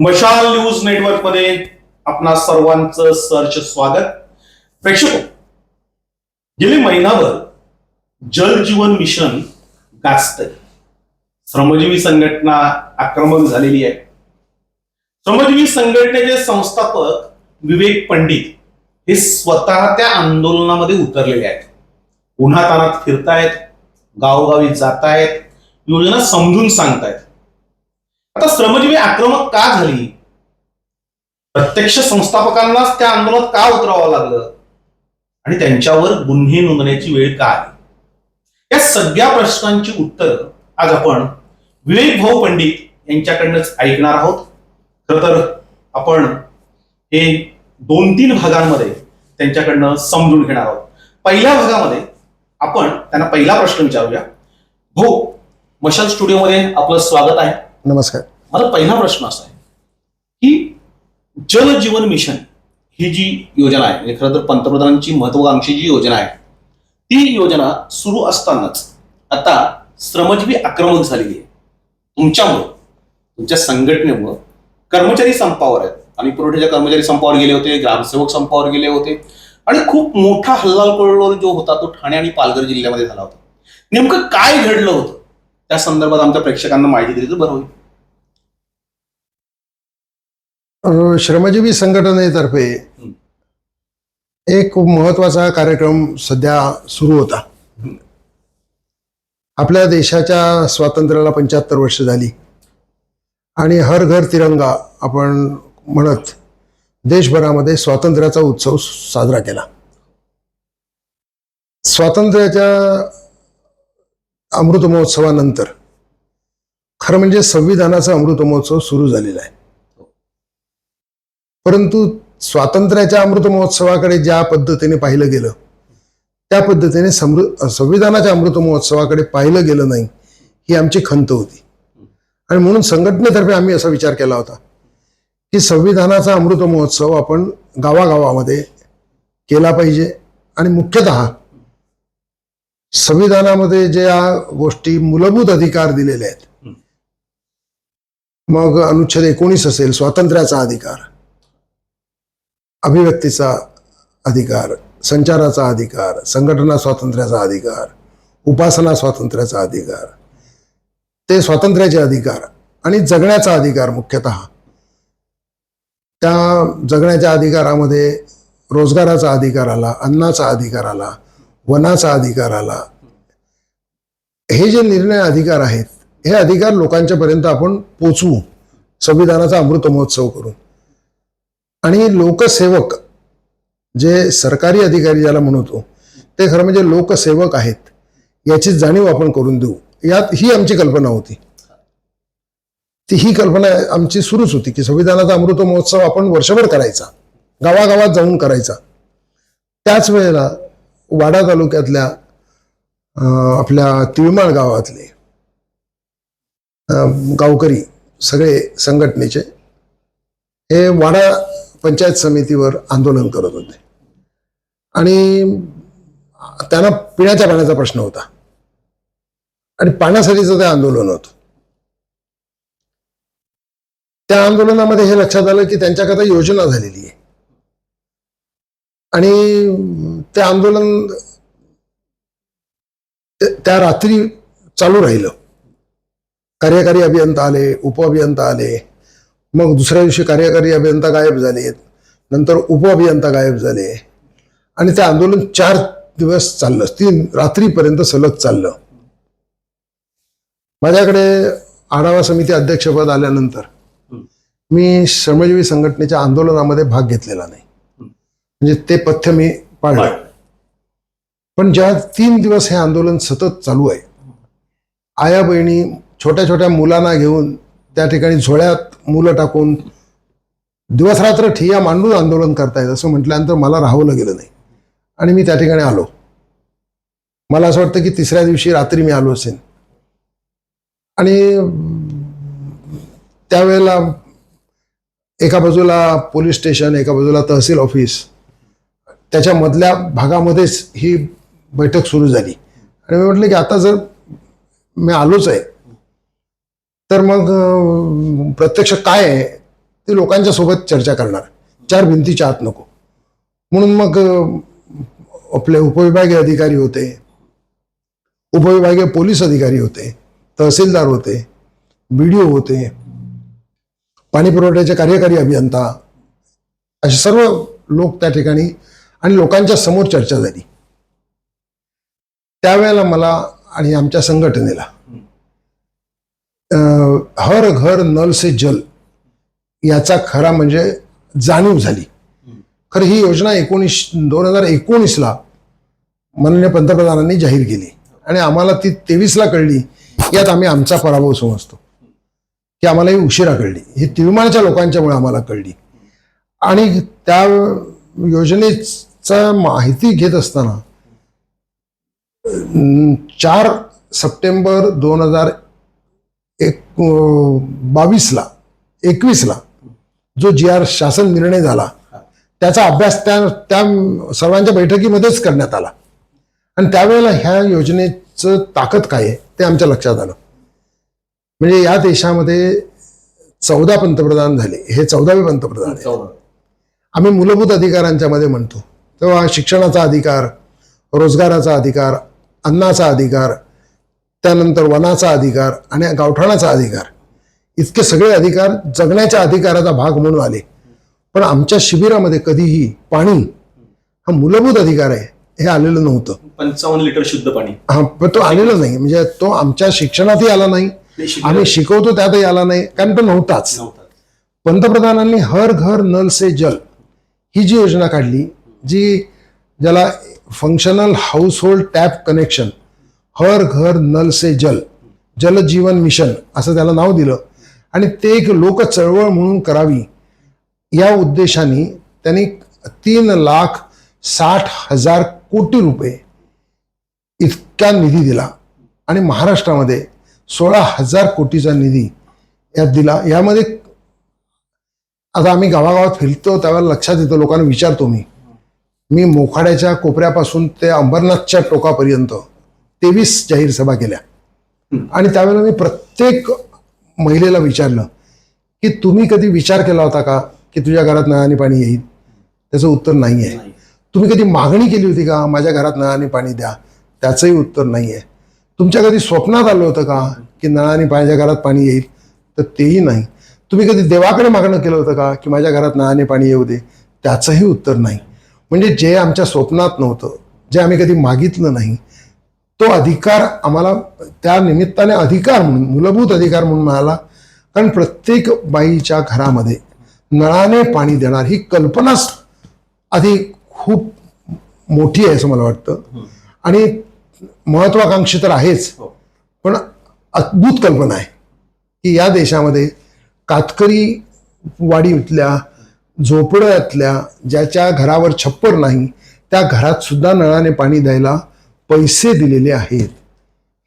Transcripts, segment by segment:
मशाल न्यूज नेटवर्कमध्ये आपणा सर्वांचं सर्च स्वागत. प्रेक्षक गेले महिनाभर जल जीवन मिशन गाजत श्रमजीवी संघटना आक्रमक झालेली आहे. श्रमजीवी संघटनेचे संस्थापक विवेक पंडित हे स्वतः त्या आंदोलनामध्ये उतरलेले आहेत. उन्हातानात फिरतायत गावोगावी जातायत योजना समजून सांगतायत. आता श्रमजीवी आक्रमक का झाली? प्रत्यक्ष संस्थापकांनाच त्या आंदोलनात का उतरावं लागलं? आणि त्यांच्यावर गुन्हे नोंदण्याची वेळ का आली? या सगळ्या प्रश्नांची उत्तर आज आपण विवेक भाऊ पंडित यांच्याकडनंच ऐकणार आहोत. खर तर आपण हे दोन तीन भागांमध्ये त्यांच्याकडनं समजून घेणार आहोत. पहिल्या भागामध्ये आपण त्यांना पहिला प्रश्न विचारूया. भाऊ मशाल स्टुडिओमध्ये आपलं स्वागत आहे. नमस्कार. माझा पहिला प्रश्न असा आहे की जल जीवन मिशन ही जी योजना आहे म्हणजे खरं तर पंतप्रधानांची महत्वाकांक्षी जी योजना आहे ती योजना सुरू असतानाच आता श्रमजीवी आक्रमक झालेली आहे. तुमच्यामुळं तुमच्या संघटनेमुळं कर्मचारी संपावर आहेत. आणि पुरवठ्याच्या कर्मचारी संपावर गेले होते ग्रामसेवक संपावर गेले होते. आणि खूप मोठा हल्लाकल्लोळ जो होता तो ठाणे आणि पालघर जिल्ह्यामध्ये झाला होता. नेमकं काय घडलं होतं? त्या संदर्भात आमच्या प्रेक्षकांना माहिती दिली तर बरं होईल. श्रमजीवी संघटनेतर्फे एक खूप महत्त्वाचा कार्यक्रम सध्या सुरू होता. आपल्या देशाच्या स्वातंत्र्याला पंच्याहत्तर वर्ष झाली. आणि हर घर तिरंगा आपण म्हणत देशभरामध्ये स्वातंत्र्याचा उत्सव साजरा केला. स्वातंत्र्याच्या अमृत महोत्सवानंतर खरं म्हणजे संविधानाचा अमृत महोत्सव सुरू झालेला आहे. परंतु स्वातंत्र्याच्या अमृत महोत्सवाकडे ज्या पद्धतीने पाहिलं गेलं त्या पद्धतीने समृ संविधानाच्या अमृत महोत्सवाकडे पाहिलं गेलं नाही ही आमची खंत होती. आणि म्हणून संघटनेतर्फे आम्ही असा विचार केला होता की संविधानाचा अमृत महोत्सव आपण गावागावामध्ये केला पाहिजे. आणि मुख्यतः संविधानामध्ये ज्या गोष्टी मूलभूत अधिकार दिलेले आहेत मग अनुच्छेद एकोणीस असेल स्वातंत्र्याचा अधिकार अभिव्यक्तीचा अधिकार संचाराचा अधिकार संघटना स्वातंत्र्याचा अधिकार उपासना स्वातंत्र्याचा अधिकार ते स्वातंत्र्याचे अधिकार आणि जगण्याचा अधिकार मुख्यतः. त्या जगण्याच्या अधिकारामध्ये रोजगाराचा अधिकार आला अन्नाचा अधिकार आला वनाचा अधिकार आला. हे जे निर्णय अधिकार आहेत हे अधिकार लोकांच्या पर्यंत आपण पोचवू संविधानाचा अमृत महोत्सव करून आणि लोकसेवक जे सरकारी अधिकारी ज्याला म्हणतो ते खरं म्हणजे लोकसेवक आहेत. याची जाणीव आपण करून देऊ. यात ही आमची कल्पना होती. ती ही कल्पना आमची सुरूच होती की संविधानाचा अमृत महोत्सव आपण वर्षभर करायचा. गावागावात जाऊन करायचा. त्याच वेळेला वाडा तालुक्यातल्या आपल्या तिळमाळ गावातले अं, गावकरी सगळे संघटनेचे हे वाडा पंचायत समितीवर आंदोलन करत होते. आणि त्यांना पिण्याच्या पाण्याचा प्रश्न होता. आणि पाण्यासाठीचं ते आंदोलन होतं. त्या आंदोलनामध्ये हे लक्षात आलं की त्यांच्याकरता योजना झालेली आहे. आणि ते आंदोलन त्या रात्री चालू राहिलं. कार्यकारी अभियंता आले उपअभियंता आले मग दुसऱ्या दिवशी कार्यकारी अभियंता गायब झालेत नंतर उपअभियंता गायब झाले आणि ते आंदोलन चार दिवस चाललं. तीन रात्रीपर्यंत सलग चाललं. माझ्याकडे आढावा समिती अध्यक्षपद आल्यानंतर मी श्रमजीवी संघटनेच्या आंदोलनामध्ये भाग घेतलेला नाही. म्हणजे ते पथ्य मी पाळलं. पण ज्या तीन दिवस हे आंदोलन सतत चालू आहे आया बहिणी छोट्या छोट्या मुलांना घेऊन त्या ठिकाणी झोळ्यात मुलं टाकून दिवसरात्र ठिय्या मांडून आंदोलन करतायत असं म्हटल्यानंतर मला राहावलं गेलं नाही. आणि मी त्या ठिकाणी आलो. मला असं वाटतं की तिसऱ्या दिवशी रात्री मी आलो असेल आणि त्यावेळेला एका बाजूला पोलीस स्टेशन एका बाजूला तहसील ऑफिस त्याच्यामधल्या भागामध्येच ही बैठक सुरू झाली. आणि मी म्हटलं की आता जर मी आलोच आहे तर मग प्रत्यक्ष काय आहे ते लोकांच्या सोबत चर्चा करणार. चार भिंतीच्या आत नको. म्हणून मग आपले उपविभागीय अधिकारी होते. उपविभागीय पोलीस अधिकारी होते. तहसीलदार होते. बी डी ओ होते. पाणी पुरवठ्याचे कार्यकारी अभियंता. असे सर्व लोक त्या ठिकाणी आणि लोकांच्या समोर चर्चा झाली. त्यावेळेला मला आणि आमच्या संघटनेला हर घर नल से जल याचा खरा म्हणजे जाणीव झाली. खरं ही योजना एकोणीस दोन हजार एकोणीसला माननीय पंतप्रधानांनी जाहीर केली. आणि आम्हाला ती तेवीसला कळली यात आम्ही आमचा पराभव समजतो. की आम्हाला ही उशिरा कळली. ही तिळमाळच्या लोकांच्यामुळे आम्हाला कळली. आणि त्या योजनेचा माहिती घेत असताना चार सप्टेंबर दोन हजार एक बावीसला एकवीसला जो जी आर शासन निर्णय झाला त्याचा अभ्यास त्या त्या सर्वांच्या बैठकीमध्येच करण्यात आला. आणि त्यावेळेला ह्या योजनेचं ताकद काय आहे ते आमच्या लक्षात आलं. म्हणजे या देशामध्ये चौदा पंतप्रधान झाले हे चौदावे पंतप्रधान आहे. आम्ही मूलभूत अधिकारांच्या मध्ये म्हणतो. तेव्हा शिक्षणाचा अधिकार रोजगाराचा अधिकार अन्नाचा अधिकार त्यानंतर वनाचा अधिकार आणि गावठाणाचा अधिकार. इतके सगळे अधिकार जगण्याच्या अधिकाराचा भाग म्हणून आले. पण आमच्या शिबिरामध्ये कधीही पाणी हा मूलभूत अधिकार आहे हे आलेलं नव्हतं. पंचावन्न लिटर शुद्ध पाणी. हा पण तो आलेला नाही. म्हणजे तो आमच्या शिक्षणातही आला नाही. आम्ही शिकवतो त्यातही आला नाही. कारण तो नव्हताच. नव्हता पंतप्रधानांनी हर घर नल से जल ही जी योजना काढली जी ज्याला functional household tap connection हर घर नल से जल जल जीवन मिशन असं त्याला नाव दिलं. आणि ते एक लोक चळवळ म्हणून करावी. या उद्देशाने त्यांनी तीन लाख साठ हजार कोटी रुपये इतका निधी दिला. आणि महाराष्ट्रामध्ये सोळा हजार कोटीचा निधी यात दिला. यामध्ये आता आम्ही गावागावात फिरतो त्यावेळेला लक्षात येतं लोकांना विचारतो मी. मी मोखाड्याच्या कोपऱ्यापासून ते अंबरनाथच्या टोकापर्यंत तेवीस जाहीर सभा केल्या. आणि त्यावेळेला मी प्रत्येक महिलेला विचारलं की तुम्ही कधी विचार केला होता का की तुझ्या घरात नळाने पाणी येईल? त्याचं उत्तर नाही. आहे. तुम्ही कधी मागणी केली होती का माझ्या घरात नळाने पाणी द्या? त्याचंही उत्तर नाही आहे तुमच्या कधी स्वप्नात आलं होतं का की नळाने माझ्या घरात पाणी येईल तर तेही नाही? तुम्ही कधी देवाकडे मागणं केलं होतं का की माझ्या घरात नळाने पाणी येऊ दे? त्याचंही उत्तर नाही. म्हणजे जे आमच्या स्वप्नात नव्हतं जे आम्ही कधी मागितलं नाही तो अधिकार आम्हाला त्या निमित्ताने अधिकार म्हणून मूलभूत अधिकार म्हणून मिळाला. कारण प्रत्येक बाईच्या घरामध्ये नळाने पाणी देणार ही कल्पनाच आधी खूप मोठी आहे असं मला वाटतं. आणि महत्वाकांक्षी तर आहेच हो. पण अद्भुत कल्पना आहे. की या देशामध्ये कातकरी वाडीतल्या झोपड्यातल्या ज्याच्या घरावर छप्पर नाही त्या घरात सुद्धा नळाने पाणी द्यायला पैसे दिलेले आहेत.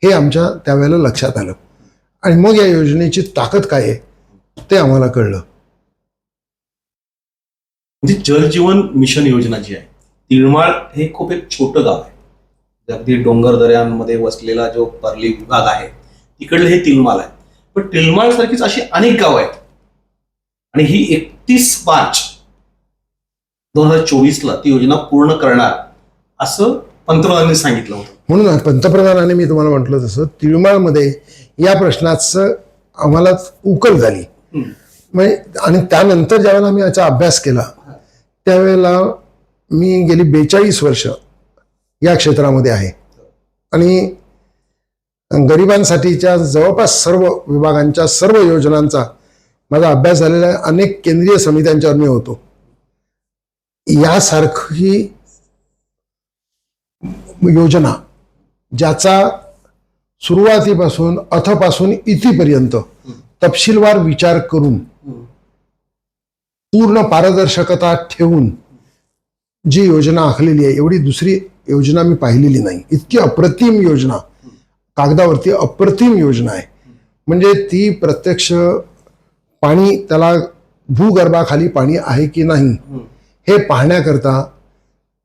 हे आमच्या त्यावेळेला लक्षात आलं. आणि मग या योजनेची ताकद काय आहे ते आम्हाला कळलं. म्हणजे जल जीवन मिशन योजना जी आहे तिळमाळ हे खूप एक छोटं गाव आहे. अगदी डोंगर दऱ्यांमध्ये वसलेला जो परली विभाग आहे तिकडलं हे तिलमाल आहे. पण तिलमाळ सारखीच अशी अनेक गाव आहेत. आणि ही एकतीस मार्च दोन हजार चोवीसला ती योजना पूर्ण करणार असं पंतप्रधानांनी सांगितलं होतं. म्हणून पंतप्रधानाने मी तुम्हाला म्हटलं तसं तिळमाळमध्ये या प्रश्नाचं आम्हाला उकल झाली. म्हणजे आणि त्यानंतर ज्यावेळेला मी याचा अभ्यास केला त्यावेळेला मी गेली बेचाळीस वर्ष या क्षेत्रामध्ये आहे. आणि गरिबांसाठीच्या जवळपास सर्व विभागांच्या सर्व योजनांचा माझा अभ्यास झालेला अनेक केंद्रीय समित्यांच्यावर मी होतो. यासारखी योजना ज्याचा सुरुवातीपासून अथपासून इथीपर्यंत तपशीलवार विचार करून पूर्ण पारदर्शकता ठेवून जी योजना आखलेली आहे एवढी दुसरी योजना मी पाहिलेली नाही. इतकी अप्रतिम योजना कागदावरती अप्रतिम योजना आहे. म्हणजे ती प्रत्यक्ष पाणी त्याला भूगर्भाखाली पाणी आहे की नाही हे पाहण्याकरता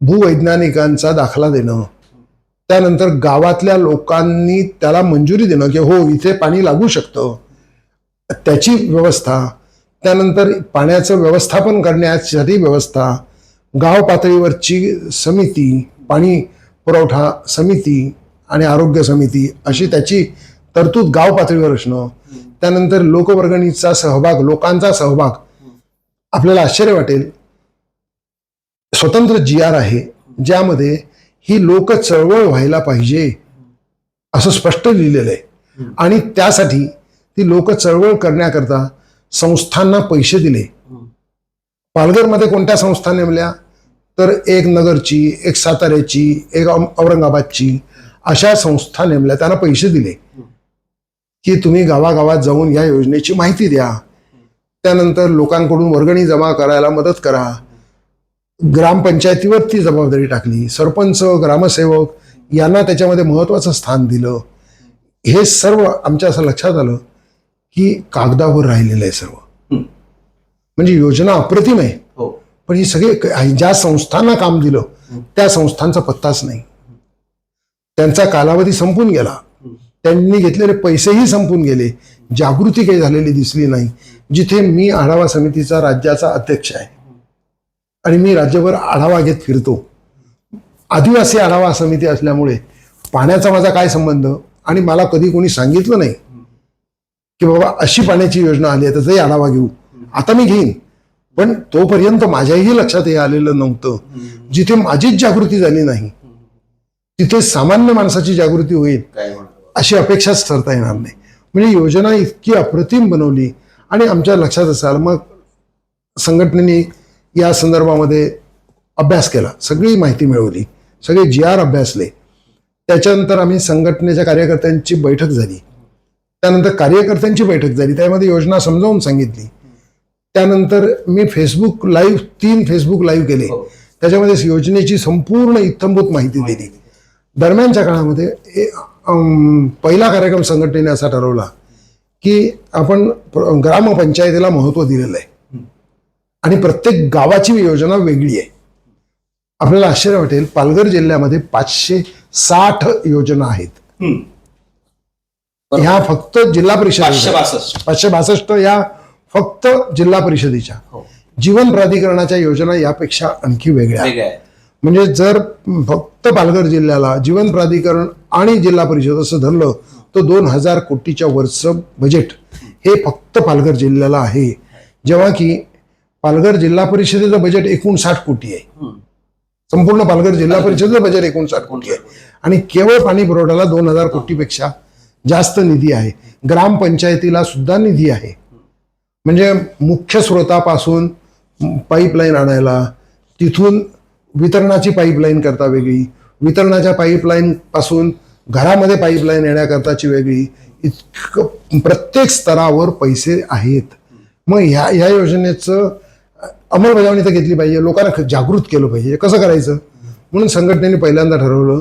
भूवैज्ञानिकांचा दाखला देणं त्यानंतर गावातल्या लोकांनी त्याला मंजुरी देणं की हो इथे पाणी लागू शकतं. त्याची व्यवस्था त्यानंतर पाण्याचं व्यवस्थापन करण्यासाठी व्यवस्था गाव पातळीवरची समिती पाणी पुरवठा समिती आणि आरोग्य समिती अशी त्याची तरतूद गाव पातळीवर असणं. त्यानंतर लोकवर्गणीचा सहभाग लोकांचा सहभाग. आपल्याला आश्चर्य वाटेल. स्वतंत्र जी आर आहे ज्यामध्ये ही लोक चळवळ व्हायला पाहिजे असं स्पष्ट लिहिलेलं आहे. आणि त्यासाठी ती लोक चळवळ करण्याकरता संस्थांना पैसे दिले. पालघरमध्ये कोणत्या संस्था नेमल्या? तर एक नगरची एक साताऱ्याची एक औरंगाबादची अशा संस्था नेमल्या. त्यांना पैसे दिले. की तुम्ही गावागावात जाऊन या योजनेची माहिती द्या. त्यानंतर लोकांकडून वर्गणी जमा करायला मदत करा. ग्रामपंचायतीवर ती जबाबदारी टाकली सरपंच ग्रामसेवक यांना त्याच्यामध्ये महत्वाचं स्थान दिलं. हे सर्व आमच्या असं लक्षात आलं की कागदावर राहिलेलं आहे सर्व. म्हणजे योजना अप्रतिम आहे. हो. पण ही सगळे ज्या संस्थांना काम दिलं त्या संस्थांचा पत्ताच नाही. त्यांचा कालावधी संपून गेला. त्यांनी घेतलेले पैसेही संपून गेले. जागृती काही झालेली दिसली नाही. जिथे मी आढावा समितीचा राज्याचा अध्यक्ष आहे. आणि मी राज्यभर आढावा घेत फिरतो. आदिवासी आढावा समिती असल्यामुळे पाण्याचा माझा काय संबंध? आणि मला कधी कोणी सांगितलं नाही की बाबा अशी पाण्याची योजना आली आहे त्याचाही आढावा घेऊ. आता मी घेईन. पण तोपर्यंत माझ्याही लक्षात हे आलेलं नव्हतं. जिथे माझीच जागृती झाली नाही तिथे सामान्य माणसाची जागृती होईल अशी अपेक्षाच ठरता येणार नाही. म्हणजे योजना इतकी अप्रतिम बनवली आणि आमच्या लक्षात असाल मग संघटनेने या संदर्भामध्ये अभ्यास केला सगळी माहिती मिळवली सगळे जी आर अभ्यासले. त्याच्यानंतर आम्ही संघटनेच्या कार्यकर्त्यांची बैठक झाली. त्यानंतर कार्यकर्त्यांची बैठक झाली त्यामध्ये योजना समजावून सांगितली. त्यानंतर मी फेसबुक लाईव्ह तीन फेसबुक लाईव्ह केले. हो. त्याच्यामध्ये योजनेची संपूर्ण इत्थंभूत माहिती दिली. दरम्यानच्या काळामध्ये पहिला कार्यक्रम संघटनेने असा ठरवला की आपण ग्रामपंचायतीला महत्त्व दिलेलं आहे. आणि प्रत्येक गावाची योजना वेगळी आहे. आपल्याला आश्चर्य वाटेल पालघर जिल्ह्यामध्ये पाचशे साठ योजना आहेत. हं. ह्या फक्त जिल्हा परिषद पाचशे बासष्ट. या फक्त जिल्हा परिषदेच्या. हो. जीवन प्राधिकरणाच्या योजना यापेक्षा आणखी वेगळ्या. म्हणजे जर फक्त पालघर जिल्ह्याला जीवन प्राधिकरण आणि जिल्हा परिषद असं धरलं तर दोन हजार कोटीच्या वरचं बजेट हे फक्त पालघर जिल्ह्याला आहे. जेव्हा की पालघर जिल्हा परिषदेचं बजेट एकोणसाठ कोटी आहे. संपूर्ण पालघर जिल्हा परिषदेचं बजेट एकोणसाठ कोटी आहे. आणि केवळ पाणी पुरवठ्याला दोन हजार कोटीपेक्षा जास्त निधी आहे. ग्रामपंचायतीला सुद्धा निधी आहे. म्हणजे मुख्य स्रोतापासून पाईपलाईन आणायला तिथून वितरणाची पाईपलाईन करता वेगळी वितरणाच्या पाईपलाईन पासून घरामध्ये पाईपलाईन येण्याकरताची वेगळी इतकं प्रत्येक स्तरावर पैसे आहेत. मग ह्या ह्या योजनेचं अंमलबजावणी तर घेतली पाहिजे लोकांना जागृत केलं पाहिजे. कसं करायचं? म्हणून संघटनेने पहिल्यांदा ठरवलं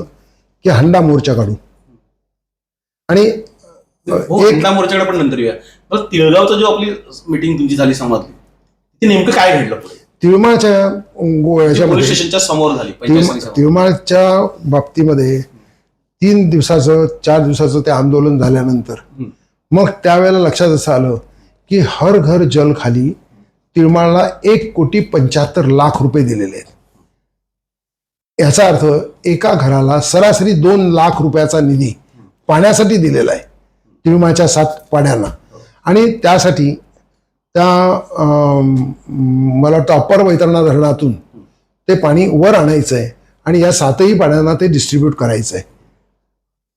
की हंडा मोर्चा काढू. आणि हो हुंडा मोर्चाकडे पण नंतर येऊया. तिळगावचं जो आपली मीटिंग तुमची झाली समाजली ते नेमकं काय घडलं तिळमाळच्या पोलीस स्टेशनच्या समोर झाली. तिळमाळच्या बाबतीमध्ये तीन दिवसाचं चार दिवसाचं ते आंदोलन झाल्यानंतर. मग त्यावेळेला लक्षात असं आलं की हर घर जल खाली तिळमाळला एक कोटी पंच्याहत्तर लाख रुपये दिलेले आहेत. याचा अर्थ एका घराला सरासरी दोन लाख रुपयाचा निधी पाण्यासाठी दिलेला आहे. तिळमाळच्या सात पाड्यांना. आणि त्यासाठी त्या मला वाटतं अप्पर वैतरणा धरणातून ते पाणी वर आणायचं आहे आणि या सातही पाड्यांना ते डिस्ट्रीब्यूट करायचं आहे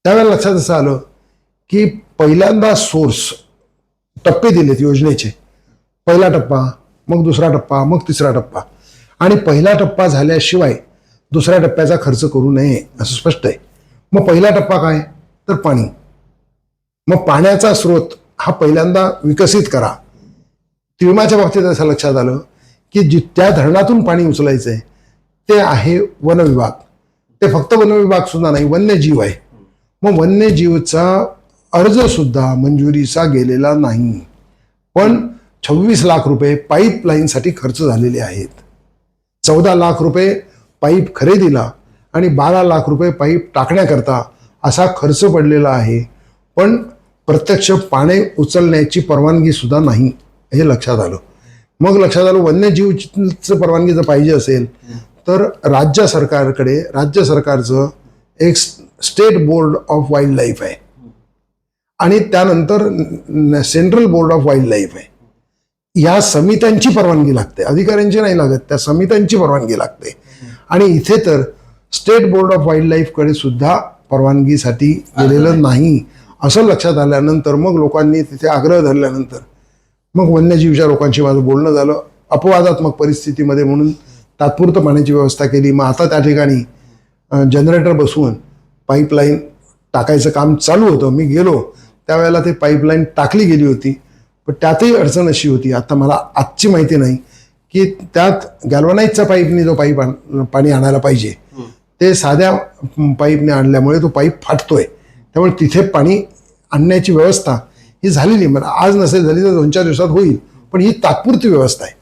त्यावेळेला लक्षात असं आलं की पहिल्यांदा सोर्स टप्पे दिलेत योजनेचे. पहिला टप्पा मग दुसरा टप्पा मग तिसरा टप्पा. आणि पहिला टप्पा झाल्याशिवाय दुसऱ्या टप्प्याचा खर्च करू नये असं स्पष्ट आहे. मग पहिला टप्पा काय? तर पाणी. मग पाण्याचा स्रोत हा पहिल्यांदा विकसित करा. तिळमाच्या बाबतीत असं लक्षात आलं की जि त्या धरणातून पाणी उचलायचं आहे ते आहे वन विभाग. ते फक्त वन विभाग सुद्धा नाही वन्यजीव आहे. मग वन्यजीवचा अर्ज सुद्धा मंजुरीचा गेलेला नाही. पण छव्वीस लाख रुपये पाईपलाईनसाठी खर्च झालेले आहेत. चौदा लाख रुपये पाईप खरेदीला आणि बारा लाख रुपये पाईप टाकण्याकरता असा खर्च पडलेला आहे. पण प्रत्यक्ष पाणी उचलण्याची परवानगी सुद्धा नाही हे लक्षात आलं. मग लक्षात आलं वन्यजीवचं परवानगी जर पाहिजे असेल तर राज्य सरकारकडे राज्य सरकारचं एक state board of wildlife आहे. आणि त्यानंतर central board of wildlife आहे. या समित्यांची परवानगी लागते. अधिकाऱ्यांची नाही लागत त्या समित्यांची परवानगी लागते. आणि इथे तर स्टेट बोर्ड ऑफ वाईल्ड लाईफकडे सुद्धा परवानगीसाठी गेलेलं नाही. असं लक्षात आल्यानंतर मग लोकांनी तिथे आग्रह धरल्यानंतर मग वन्यजीवच्या लोकांशी माझं बोलणं झालं. अपवादात्मक परिस्थितीमध्ये म्हणून तात्पुरतं पाण्याची व्यवस्था केली. मग आता त्या ठिकाणी जनरेटर बसवून पाईपलाईन टाकायचं काम चालू होतं. मी गेलो. त्यावेळेला ते पाईपलाईन टाकली गेली होती. पण त्यातही अडचण अशी होती. आता मला आजची माहिती नाही की त्यात गॅल्वनाईजचा पाईपने जो पाईप पाणी आणायला पाहिजे ते साध्या पाईपने आणल्यामुळे तो पाईप फाटतोय. त्यामुळे तिथे पाणी आणण्याची व्यवस्था ही झालेली म्हणजे आज नसेल झाली तर दोन चार दिवसात होईल पण ही तात्पुरती व्यवस्था आहे.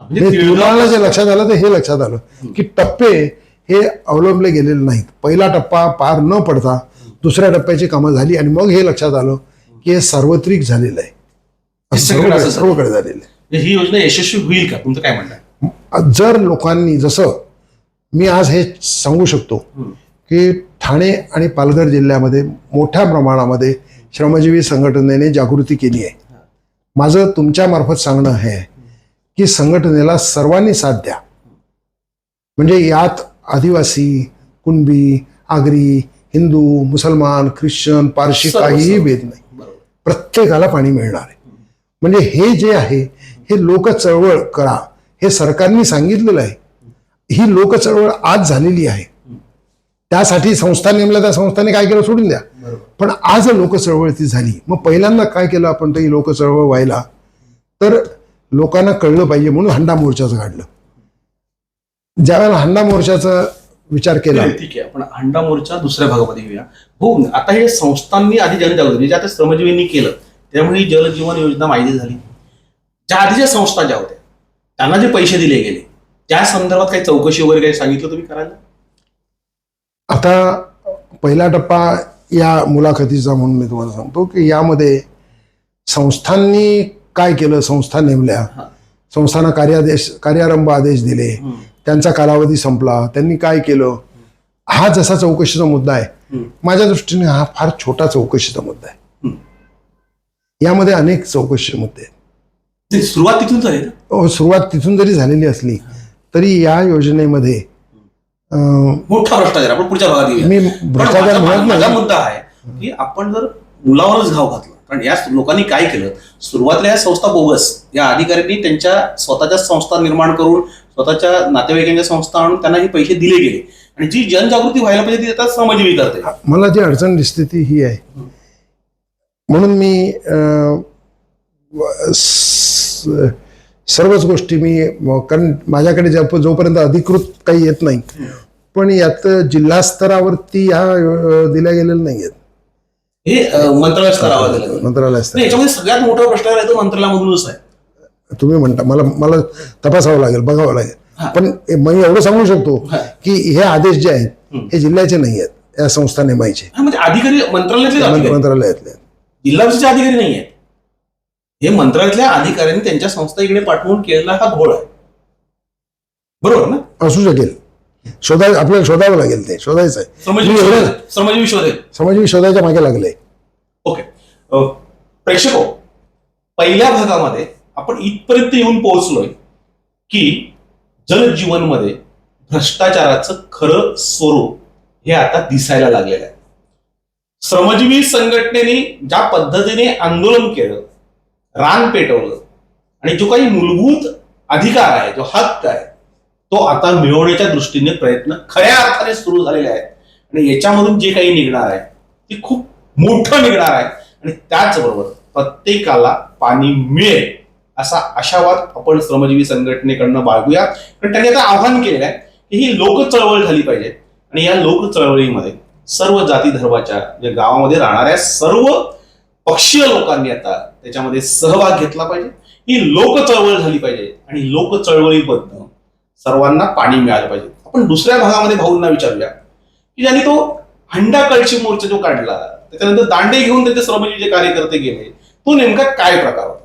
म्हणजे तिळगाव- तुम्हाला जे लक्षात आलं तर हे लक्षात आलं की टप्पे हे अवलंबले गेलेले नाहीत. पहिला टप्पा पार न पडता दुसऱ्या टप्प्याची कामं झाली आणि मग हे लक्षात आलं की हे सार्वत्रिक झालेलं आहे. हे सगळं सर्वकडे झालेलं आहे. म्हणजे ही योजना यशस्वी होईल का? तुमचं काय म्हणणं जर लोकांनी जसं मी आज हे सांगू शकतो की ठाणे आणि पालघर जिल्ह्यामध्ये मोठ्या प्रमाणामध्ये श्रमजीवी संघटनेने जागृती केली आहे. माझं तुमच्या मार्फत सांगणं हे आहे की संघटनेला सर्वांनी साथ द्या. म्हणजे यात आदिवासी कुणबी आगरी हिंदू मुसलमान ख्रिश्चन पारशी सर्व, काहीही सर्व. भेद नाही. बरोबर. प्रत्येकाला पाणी मिळणार आहे. म्हणजे हे जे आहे हे लोक चळवळ करा. हे सरकारने सांगितलेलं आहे. ही लोक चळवळ आज झालेली आहे. त्यासाठी संस्था नेमल्या त्या संस्थाने काय केलं सोडून द्या. पण आज लोक चळवळ ती झाली. मग पहिल्यांदा काय केलं आपण तर ही लोक चळवळ व्हायला? तर लोकांना कळलं पाहिजे म्हणून हंडा मोर्चाचं काढलं. ज्यावेळेला हंडा मोर्चाचा विचार केला ठीक आहे. आपण अंडा मोर्चा दुसऱ्या भागामध्ये घेऊया. हो आता हे संस्थांनी आधी जनजागृती म्हणजे आता श्रमजीवींनी केलं त्यामुळे ही जलजीवन योजना माहिती झाली. ज्या आधीच्या संस्था ज्या होत्या त्यांना जे पैसे दिले गेले त्या संदर्भात काही चौकशी वगैरे काही सांगितलं तुम्ही करायला? आता पहिला टप्पा या मुलाखतीचा म्हणून मी तुम्हाला सांगतो की यामध्ये संस्थांनी काय केलं संस्था नेमल्या. संस्थांना कार्यादेश कार्यारंभ आदेश दिले. त्यांचा कालावधी संपला. त्यांनी काय केलं? हा जसा चौकशीचा मुद्दा आहे. माझ्या दृष्टीने हा फार छोटा चौकशीचा मुद्दा आहे. यामध्ये अनेक चौकशी मुद्दे आहेत. सुरुवात तिथून झाली अहो, सुरुवात तिथून जरी झालेली असली तरी या योजनेमध्ये मोठा भ्रष्टाचार आपण पुढच्या भागात मी भ्रष्टाचार माझा- मुद्दा आहे की आपण जर मुलावरच घाव घातला कारण या लोकांनी काय केलं? सुरुवातीला या संस्था बोगस या अधिकाऱ्यांनी त्यांच्या स्वतःच्या संस्था निर्माण करून स्वतःच्या नातेवाईकांच्या संस्था आणून त्यांना हे पैसे दिले गेले. आणि जी जनजागृती व्हायला पाहिजे ती आता श्रमजीवी करते. मला जी अडचण दिसते ती ही आहे. म्हणून मी सर्वच गोष्टी मी कारण माझ्याकडे जो- जोपर्यंत अधिकृत काही येत नाही पण यात जिल्हा स्तरावरती ह्या दिल्या गेलेल्या नाही आहेत हे मंत्रालय स्तरावर. मंत्रालय नाही, स्तरावर. याच्यामध्ये सगळ्यात मोठा आहे तो मंत्रालयामधूनच आहे तुम्ही म्हणता मला मला तपासावं लागेल बघावं लागेल पण मी एवढं सांगू शकतो. की हे आदेश जे आहेत. हे जिल्ह्याचे नाही आहेत या संस्था नेमायचे म्हणजे अधिकारी मंत्रालयातले मंत्रालयातले आहेत. जिल्हा परिषदेचे अधिकारी नाही आहेत हे मंत्रालयातल्या अधिकाऱ्यांनी त्यांच्या संस्था इकडे पाठवून केलेला हा घोळ आहे. बरोबर ना? असू शकेल. शोधाय आपल्याला शोधावं लागेल ते. शोधायचं आहे. एवढं- शोधेल. समाजवी शोधायच्या मागे लागले. ओके. प्रेक्षको पहिल्या भागामध्ये आपण इथपर्यंत येऊन पोहोचलोय की जलजीवनमध्ये भ्रष्टाचाराचं खरं स्वरूप हे आता दिसायला लागलेलं आहे. श्रमजीवी संघटनेने ज्या पद्धतीने आंदोलन केलं रान पेटवलं आणि जो काही मूलभूत अधिकार आहे जो हक्क आहे तो आता मिळवण्याच्या दृष्टीने प्रयत्न खऱ्या अर्थाने सुरू झालेले आहेत. आणि याच्यामधून जे काही निघणार आहे ते खूप मोठं निघणार आहे. आणि त्याचबरोबर प्रत्येकाला पाणी मिळेल असा आशावाद आपण श्रमजीवी संघटनेकडनं बाळगूया. कारण त्यांनी आता आव्हान केलेलं आहे की ही लोक चळवळ झाली पाहिजे. आणि या लोक चळवळीमध्ये सर्व जाती धर्माच्या म्हणजे गावामध्ये राहणाऱ्या सर्व पक्षीय लोकांनी आता त्याच्यामध्ये सहभाग घेतला पाहिजे. ही लोक चळवळ झाली पाहिजे आणि लोक चळवळीबद्दल सर्वांना पाणी मिळालं पाहिजे. आपण दुसऱ्या भागामध्ये भाऊंना विचारूया. की ज्यांनी तो हंडा कळशी मोर्चा जो काढला त्याच्यानंतर दांडे घेऊन त्याचे श्रमजीवी जे कार्यकर्ते गेले तो नेमका काय प्रकार होता?